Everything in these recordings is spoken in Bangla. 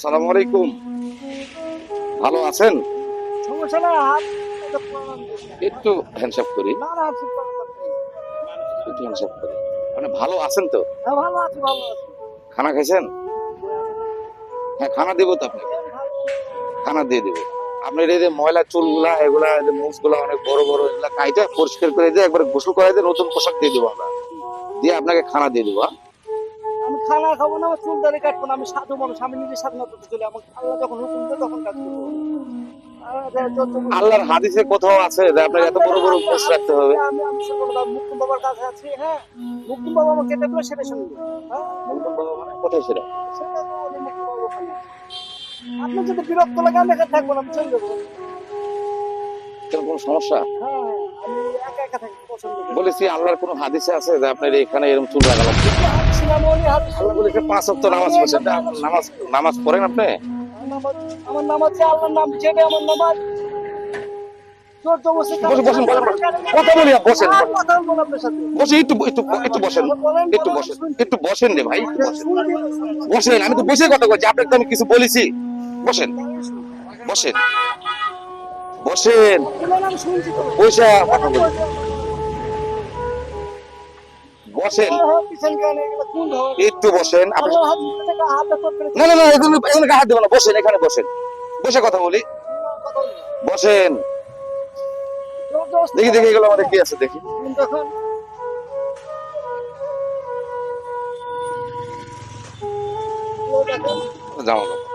আসসালামু আলাইকুম। ভালো আছেন। একটু হ্যান্ডশেক করি। একটু হ্যান্ডশেক করি। মানে ভালো আছেন তো? খানা খাইছেন? হ্যাঁ খানা দেবো তো আপনাকে। খানা দিয়ে দেবো। আপনার এই যে ময়লা চুলগুলা, এগুলা মুখগুলা অনেক বড় বড়, এগুলা কাইটা পরিষ্কার করে দিয়ে একবার গোসল করে দিয়ে নতুন পোশাক দিয়ে দেবো আমরা। দিয়ে আপনাকে খানা দিয়ে দেবো হ্যাঁ? খানা খাব না আমার চুল দাড়ি কাটবো না আমি সাধু মানুষ আমি নিজে স্বাধীনতাতে চলে আমার আল্লাহ যখন হুকুম দেয় তখন কাজ করব। আল্লাহর হাদিসে কোথাও আছে যে আপনাকে এত বড় বড় মুখ রাখতে হবে? আমি বাবার কাছে আছি হ্যাঁ। বাবা আমাকে কেটে দিলো সেটা শুনব। হ্যাঁ? বাবা মানে কোথায় সেটা? সেটা তো ওদের মুকুম বাবা ওখানে। আপনি যদি বিরক্ত লাগে আমি এখানে থাকব না আমি চলে যাব। কোনো সমস্যা? হ্যাঁ একা একা বলেছি আল্লাহর কোনো হাদিসে আছে যে আপনার এখানে এরকম চুল লাগবে? হাদিস আল্লাহ বলেছে পাঁচ অক্ট নামাজ পড়ছেন। নামাজ নামাজ পড়েন আপনি? আমার নামাজ আল্লাহর নাম আমার নামাজ। আমি তো বসে কথা বলছি আপনাকে আমি কিছু বলেছি। বসেন বসেন। বসেন। বসে কথা বলুন। বসেন এগুলো? একটু বসেন না না না এখানে এখানে হাত দেবো না বসেন এখানে বসেন বসে কথা বলি বসেন দেখি দেখি এগুলো আমাদের কি আছে দেখি। জামা কাপড়।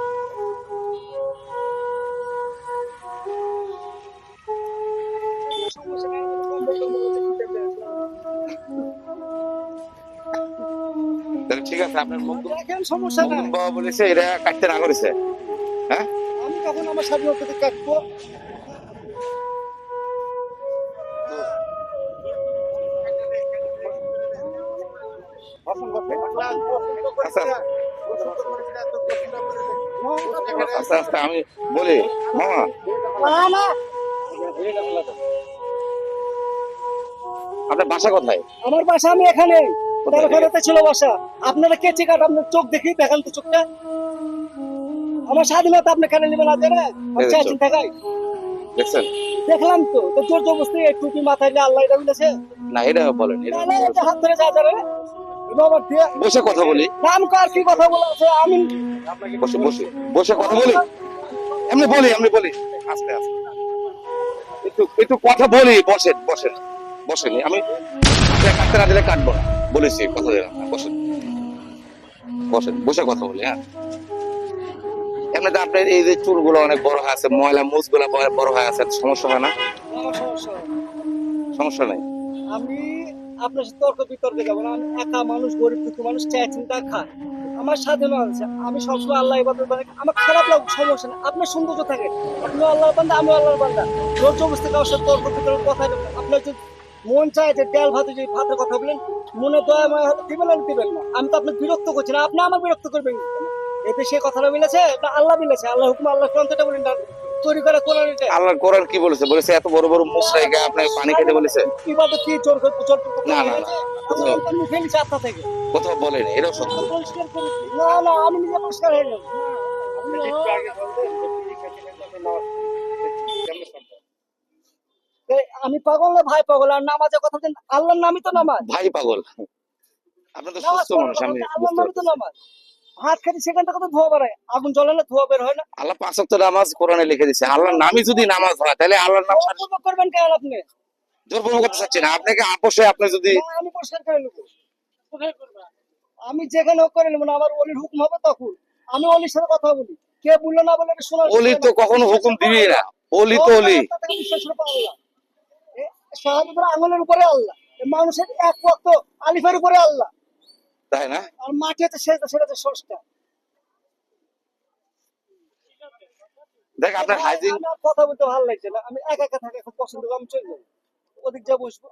ঠিক আছে আপনার মুখ দেখেন সমস্যা মুকুন্দ বাবা বলেছে এটা কাটতে না করেছে। হ্যাঁ? আমি তখন আমার স্বাধীনতাতে কাটবো? আচ্ছা। আস্তে আস্তে আমি বলি মামা। না না আপনার বাসা কোথায়? আমার বাসা আমি এখানে তেরোখানাতে ছিল বাসা? আপনারা কে আপনার চোখ দেখি দেখান তো চোখটা। আমার স্বাধীনতা আপনি কেন নেবেন না জানেন আমি চাইছেন চোখ। দেখছেন? দেখলাম তো। তো জোর জবরদস্তি এই টুপি মাথায় দিয়ে আল্লাহ এটা বলেছে। না এটা বলেন এটা হাত ধরে যা যাবে বসে কথা বলি। নাম কার কি কথা বলা আছে আমি বসে বসে বসে কথা বলি। এমনি বলি এমনি বলি। আস্তে আস্তে। একটু একটু কথা বলি বসেন বসেন। বসেন আমি কাটতে না দিলে কাটবো না। বলেছি কথা দিলাম না, বসেন। বসেন বসে কথা বলি হ্যাঁ। আপনার এই যে চুলগুলো অনেক বড় হয়ে আছে ময়লা মুছগুলো বড় হয়ে আছে সমস্যা হয় না? সমস্যা নেই। আমি আপনার সাথে তর্ক বিতর্কে না আমি একা মানুষ গরিব দুঃখী মানুষ চাই চিন্তা খায়। আমার সাথে না আছে আমি সবসময় আল্লাহ ইবাদত আমার খারাপ লাগুক সমস্যা নেই। আপনার সৌন্দর্য থাকে আপনি আল্লাহর বান্দা আমি আল্লাহর বান্দা। জোর জবরদস্তি কারোর সাথে তর্ক বিতর্ক কথা আপনার যদি মন চায় যে ডাল ভাতে যদি ভাতের কথা বলেন মনে দয়া ময় হলে দিবেন না দিবেন না। আমি তো আপনাকে বিরক্ত করছি না আপনি আমার বিরক্ত করবেন এতে সে কথাটা মিলেছে না আল্লাহ মিলেছে। আল্লাহ হুকুম আল্লাহ গ্রন্থটা বলেন না তৈরি করা কোরআন এটা। আল্লাহর কোরআন কি বলেছে? বলেছে এত বড় বড় মুখ রেখে আপনাকে পানি খেতে বলেছে। ইবাদত কি চোর চোর না, না, না। মুখে নিচে আত্মা থেকে। কোথাও বলেনি এটাও সত্য। না না আমি নিজে পরিষ্কার হয়ে যাব আমি পাগল না? ভাই পাগল। আর নামাজের কথা আল্লাহর নামই তো নামাজ। ভাই পাগল। আপনি তো সুস্থ মানুষ আমি আল্লাহর নামই তো নামাজ। ভাত খাচ্ছি সেখান থেকে তো ধোয়া বেরোয়। আগুন জ্বলে না ধোয়া বের হয় না। আল্লাহ পাঁচ ওয়াক্ত নামাজ কোরআনে লিখে আল্লাহর নামই যদি নামাজ হয় তাহলে আল্লাহর নাম করবেন কেন আপনি? জোরপূর্বক করতে চাচ্ছি না। আপনাকে আপনি যদি আমি পরিষ্কার করে নেব। আমি যেখানে হোক করে নেব না আমার অলির হুকুম হবে তখন। আমি অলির সাথে কথা বলি। কে বলল না বলে শোনার অলি তো কখনো হুকুম দিবি না। অলি তো অলি শাহাদাতের আঙুলের উপরে আল্লাহ। মানুষের এক রক্ত আলিফের উপরে আল্লাহ। তাই না? আর মাটি হচ্ছে সেটা হচ্ছে স্রষ্টা দেখ আপনার হাইজিন কথা বলতে ভালো লাগছে না। আমি একা একা থাকা খুব পছন্দ করি, আমি চলে যাব। ওদিক যা বসবো।